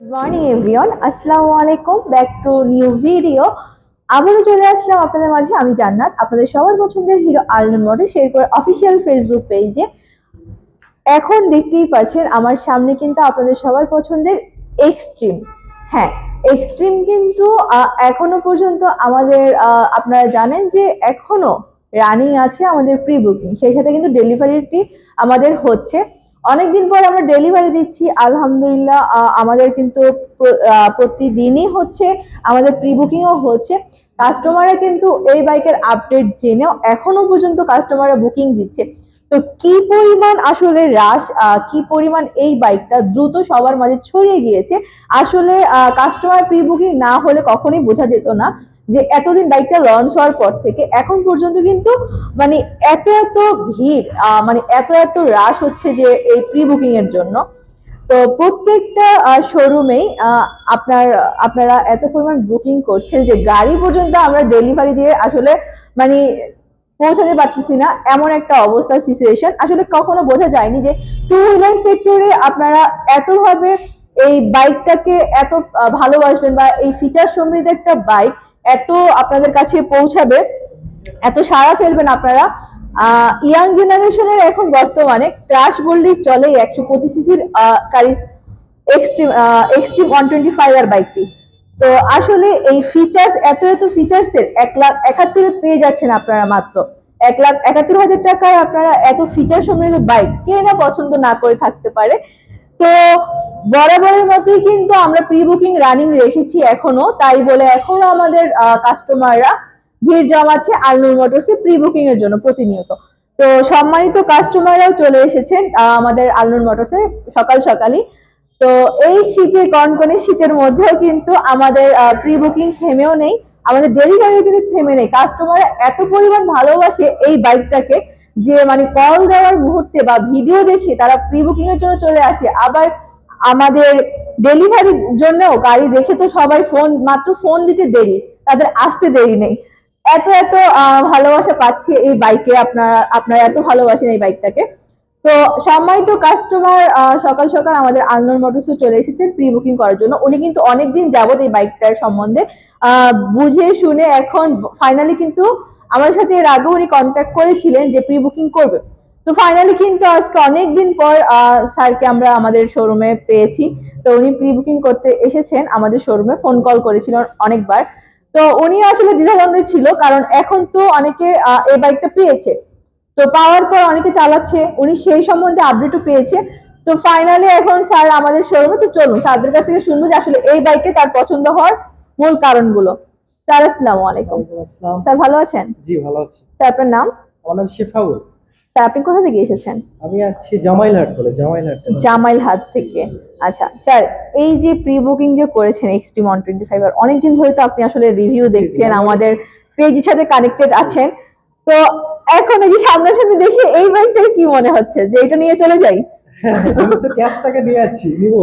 Morning everyone আসসালামু আলাইকুম back to new video আবারও চলে আসলাম আপনাদের মাঝে। আমি জান্নাত, আপনাদের সবার পছন্দের হিরো আলন মডেল শেয়ার করে অফিসিয়াল ফেসবুক পেজে এখন দেখতেই পাচ্ছেন, আমার সামনে কিন্তু আপনাদের সবার পছন্দের এক্সট্রিম হ্যাঁ এক্সট্রিম কিন্তু এখনও পর্যন্ত আমাদের আপনারা জানেন যে এখনও রানিং আছে আমাদের প্রি বুকিং সেই সাথে কিন্তু ডেলিভারিটি আমাদের হচ্ছে। অনেকদিন পর আমরা ডেলিভারি দিচ্ছি, আলহামদুলিল্লাহ আমাদের কিন্তু প্রতিদিনই হচ্ছে, আমাদের প্রি বুকিংও হচ্ছে। কাস্টমাররা কিন্তু এই বাইকের আপডেট জেনেও এখনও পর্যন্ত কাস্টমাররা বুকিং দিচ্ছে। তো কি পরিমাণ আসলে আহ, কি পরিমাণ এই বাইকটা দ্রুত সবার মাঝে ছড়িয়ে গিয়েছে? আসলে কাস্টমার প্রি বুকিং না হলে কখনোই বোঝা যেত না যে এতদিন বাইকটা লঞ্চ হওয়ার পর থেকে এখন পর্যন্ত কিন্তু মানে এত এত ভিড় মানে এত এত হ্রাস হচ্ছে যে এই প্রি বুকিং এর জন্য। তো প্রত্যেকটা শোরুমেই আপনার আপনারা এত পরিমাণ বুকিং করছেন যে গাড়ি পর্যন্ত আমরা ডেলিভারি দিয়ে আসলে মানে পৌঁছাতে পারতেছি না, এমন একটা অবস্থা সিচুয়েশন আসলে কখনো বোঝা যায়নি যে টু হুইলার সেক্টরে আপনারা এতভাবে এই বাইকটাকে এত ভালোবাসবেন বা এই ফিচার সমৃদ্ধ একটা বাইক এত আপনাদের কাছে পৌঁছাবে, এত সাড়া ফেলবেন আপনারা। ইয়াং জেনারেশনের এখন বর্তমানে ক্রাশ বললেই চলে একশো পঁচিশ সিসির কারিস extreme extreme one twenty five আর বাইকটি তো আসলে এই ফিচার্স এত এত ফিচার্স এর এক লাখ, একাত্তরে পেয়ে যাচ্ছেন আপনারা মাত্র। এক লাখ, একাত্তর হাজার টাকায় আপনারা এত ফিচার সমৃদ্ধ বাইক কে না পছন্দ না করে থাকতে পারে। তো বরাবরের মতোই কিন্তু আমরা প্রি বুকিং রানিং রেখেছি এখনও। তাই বলে এখনও আমাদের কাস্টমাররা ভিড় জমাচ্ছে আলনুর মোটরসে প্রি বুকিং এর জন্য প্রতিনিয়ত। তো সম্মানিত কাস্টমাররাও চলে এসেছেন আমাদের আলনুর মোটরসে সকাল সকালই। তো এই শীতে, কনকনে শীতের মধ্যেও কিন্তু আমাদের প্রি বুকিং থেমেও নেই, আমাদের ডেলিভারিও কিন্তু থেমে নেই। কাস্টমার এত পরিমাণ ভালোবাসে এই বাইকটাকে যে মানে কল দেওয়ার মুহূর্তে বা ভিডিও দেখে তারা প্রি বুকিং এর জন্য চলে আসে। আবার আমাদের ডেলিভারির জন্যও গাড়ি দেখে তো সবাই ফোন মাত্র ফোন দিতে দেরি, তাদের আসতে দেরি নেই। এত এত ভালোবাসা পাচ্ছি এই বাইকে আপনারা আপনারা এত ভালোবাসেন এই বাইকটাকে তো সম্মানিত কাস্টমার সকাল সকাল আমাদের আলনোর মোটরসে চলে এসেছেন প্রি বুকিং করার জন্য। উনি কিন্তু অনেকদিন যাবত এই বাইকটার সম্বন্ধে বুঝে শুনে এখন ফাইনালি কিন্তু আমাদের সাথে এর আগে উনি কন্ট্যাক্ট করেছিলেন যে প্রি বুকিং করবে। তো ফাইনালি কিন্তু আজকে অনেকদিন পর স্যারকে আমরা আমাদের শোরুমে পেয়েছি। তো উনি প্রি বুকিং করতে এসেছেন, আমাদের শোরুমে ফোন কল করেছিলেন অনেকবার। তো উনি আসলে দ্বিধাদ্বন্দ্বে ছিল, কারণ এখন তো অনেকে এই বাইকটা পেয়েছে। তো পাওয়ার পর অনেকে চালাচ্ছে উনি সেই সম্বন্ধে আপডেটও পেয়েছে। তো ফাইনালি এখন স্যার আমাদের শোরুমে তো চলুন স্যারদের কাছ থেকে শুনব যে আসলে এই বাইকে তার পছন্দ হওয়ার মূল কারণগুলো। স্যার আসসালামু আলাইকুম। স্যার ভালো আছেন? জি ভালো আছি। স্যার আপনার নাম? আমার নাম শেফাউল। স্যার আপনি কোথা থেকে এসেছেন? আমি আছি জামাইলহাট বলে জামাইলহাট জামাইলহাট থেকে। আচ্ছা স্যার এই যে প্রি বুকিং যে করেছেন এক্সট্রিম ওয়ান টোয়েন্টি ফাইভ অনেকদিন ধরে তো আপনি আসলে রিভিউ দেখছেন আমাদের পেজের সাথে কানেক্টেড আছেন। তো এখন এই যে সামনাসামনি দেখি এই বাইকটা কি মনে হচ্ছে? যে এটা নিয়ে চলে যাই? আমি তো ক্যাশ নিয়ে যাচ্ছি নিবো।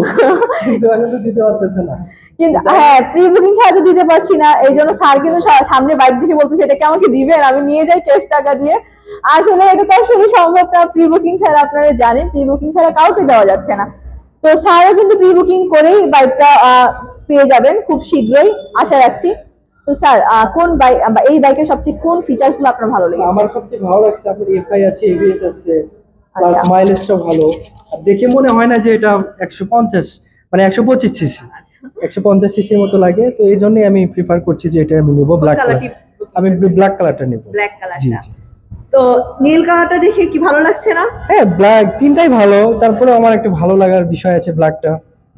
কিন্তু এখন তো দিতে পারতেছে না। কিন্তু হ্যাঁ প্রি বুকিং ছাড়া তো দিতে পারছি না। এই জন্য স্যার কিন্তু সামনে বাইক দেখে বলতেছে এটাকে আমাকে দিবেন? আমি নিয়ে যাই ক্যাশ টাকা দিয়ে। আসলে এটা তো আসলে সম্ভব না। প্রি বুকিং ছাড়া আপনারা জানেন প্রি বুকিং ছাড়া কাউকে দেওয়া যাচ্ছে না। তো স্যারও কিন্তু প্রি বুকিং করেই বাইকটা পেয়ে যাবেন খুব শীঘ্রই। আশা রাখছি। তো স্যার কোন বাইক এই বাইকের সবচেয়ে কোন ফিচার্সগুলো আপনার ভালো লেগেছে? আমার সবচেয়ে ভালো লাগছে আপনার এফআই আছে এবিএস আছে প্লাস আচ্ছা। মাইলেজটা ভালো। আর দেখে মনে হয় না যে এটা একশো পঞ্চাশ মানে একশো পঁচিশ সিসি একশো পঞ্চাশ সিসির মতো লাগে। তো এই জন্যই আমি প্রিফার করছি যে এটা আমি নেব ব্ল্যাক কালার আমি ব্ল্যাক কালারটা নেব। ব্ল্যাক কালারটা তো নীল কালারটা দেখে কি ভালো লাগছে না? হ্যাঁ ব্ল্যাক তিনটাই ভালো। তারপরে আমার একটা ভালো লাগার বিষয় আছে ব্ল্যাকটা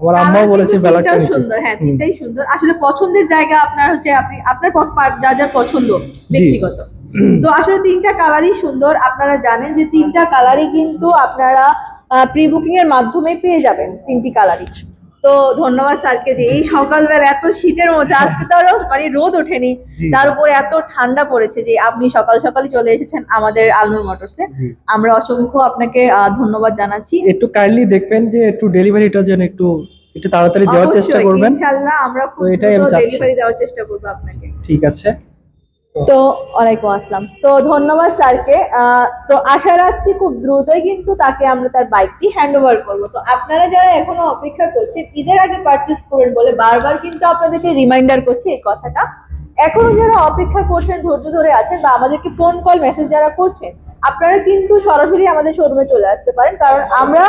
আমার আম্মাও বলেছে নিতে সুন্দর হ্যাঁ তিনটাই সুন্দর। আসলে পছন্দের জায়গা আপনার হচ্ছে আপনি আপনার যা যা পছন্দ ব্যক্তিগত। তো আসলে তিনটা কালারই সুন্দর আপনারা জানেন যে তিনটা কালারই কিন্তু আপনারা প্রি বুকিং এর মাধ্যমে পেয়ে যাবেন তিনটি কালারই তো ধন্যবাদ স্যারকে যে এই সকালবেলা এত শীতের মধ্যে আজকে তো আরও মানে রোদ ওঠেনি। তার উপরে এত ঠান্ডা পড়েছে যে আপনি সকাল সকালই চলে এসেছেন আমাদের আলনুর মোটরসে। আমরা অসংখ্য আপনাকে ধন্যবাদ জানাচ্ছি। একটু কাইন্ডলি দেখবেন যে একটু ডেলিভারিটা যেন একটু একটু তাড়াতাড়ি দেওয়ার চেষ্টা করবেন। ইনশাআল্লাহ আমরা খুব ডেলিভারি দেওয়ার চেষ্টা করব আপনাকে। ঠিক আছে। তো ওয়ালাইকুম আসসালাম। তো ধন্যবাদ স্যারকে। তো আশা রাখছি খুব দ্রুতই কিন্তু তাকে আমরা তার বাইকটি হ্যান্ড ওভার করব। তো আপনারা যারা এখনও অপেক্ষা করছেন, ঈদের আগে পারচেস করবেন বলে বারবার কিন্তু আপনাদেরকে রিমাইন্ডার করছি এই কথাটা। এখনও যারা অপেক্ষা করছেন, ধৈর্য ধরে আছেন বা আমাদেরকে ফোন কল মেসেজ যারা করছেন, আপনারা কিন্তু সরাসরি আমাদের শোরুমে চলে আসতে পারেন। কারণ আমরা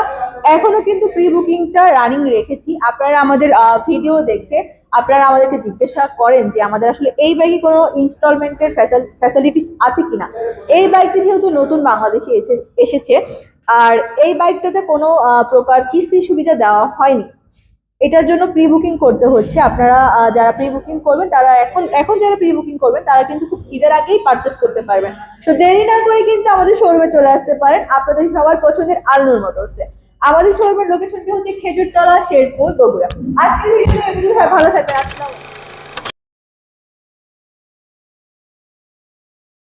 এখনও কিন্তু প্রি বুকিংটা রানিং রেখেছি। আপনারা আমাদের ভিডিও দেখে আপনারা আমাদেরকে জিজ্ঞাসা করেন যে আমাদের আসলে এই বাইকে কোনো ইনস্টলমেন্টের ফ্যাসিলিটিস আছে কিনা? এই বাইকটি যেহেতু নতুন বাংলাদেশে এসে- এসেছে, আর এই বাইকটাতে কোনো প্রকার কিস্তি সুবিধা দেওয়া হয়নি। এটার জন্য প্রি বুকিং করতে হচ্ছে। আপনারা যারা প্রি বুকিং করবেন, তারা এখন এখন যারা প্রি বুকিং করবেন, তারা কিন্তু খুব ঈদের আগেই পারচেস করতে পারবেন। তো দেরি না করে কিন্তু আমাদের শোরুমে চলে আসতে পারেন। আপনাদের সবার পছন্দের আলনুর মোটরসে আমাদের শোরুমের লোকেশনটি হচ্ছে খেজুরতলা শেরপুর বগুড়া। আজকের ভিডিও ভালো থাকবে আসসালাম